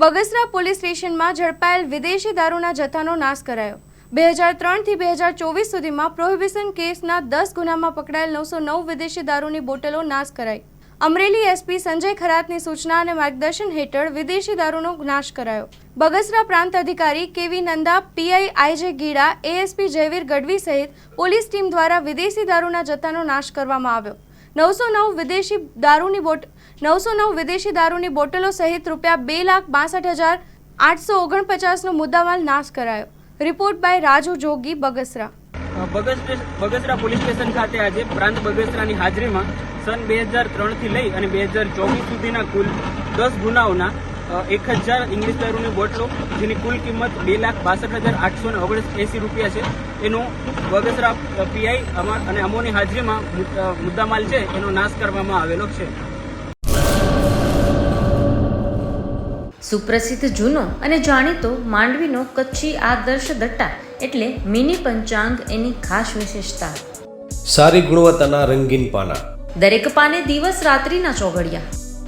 Bagasara police સ્ટેશનમાં ઝડપાયેલ વિદેશી દારૂના જથ્થાનો નાશ કરાયો. બે હજાર ત્રણથી બે હજાર ચોવીસ સુધીમાં પ્રોહિબિશન કેસના દસ ગુનામાં પકડાયેલ નવસો નવ વિદેશી દારૂની બોટલો નાશ કરાઈ. અમરેલી એસપી સંજય ખરાતની સૂચના અને માર્ગદર્શન હેઠળ વિદેશી દારૂનો નાશ કરાયો. બગસરા પ્રાંત અધિકારી K V Nanda, PI I J Gida, ASP Jayvir Gadhvi સહિત પોલીસ ટીમ દ્વારા વિદેશી દારૂના જથ્થાનો નાશ કરવામાં આવ્યો. નવસો નવ વિદેશી દારૂની બોટ નવસો નવ વિદેશી દારૂની બોટલો સહિત રૂપિયા બે લાખ બાસઠ હજાર આઠસો ઓગણપચાસનો મુદ્દામાલ નાશ કરાયો. Report by Raju Jogi, Bagasara. Bagasara police station ખાતે આજે પ્રાંત બગસરાની હાજરીમાં સન બે હજાર ત્રણથી લઈ અને બે હજાર ચોવીસ સુધીના કુલ દસ ગુનાઓના એક હજાર ઇંગ્લિશ દારૂની બોટલો જેની કુલ કિંમત બે લાખ બાસઠ હજાર આઠસો ને ઓગણએંસી રૂપિયા છે. એનો બગસરા પીઆઈ અને અમોની હાજરીમાં મુદ્દામાલ છે એનો નાશ કરવામાં આવેલો છે. સુપ્રસિદ્ધ જૂનો અને જાણીતો માંડવીનો કચ્છી આદર્શ દટ્ટા એટલે મિની પંચાંગ એની ખાસ વિશેષતા. સારી ગુણવત્તાના રંગીન પાના. દરેક પાને દિવસ રાત્રિના ચોઘડિયા.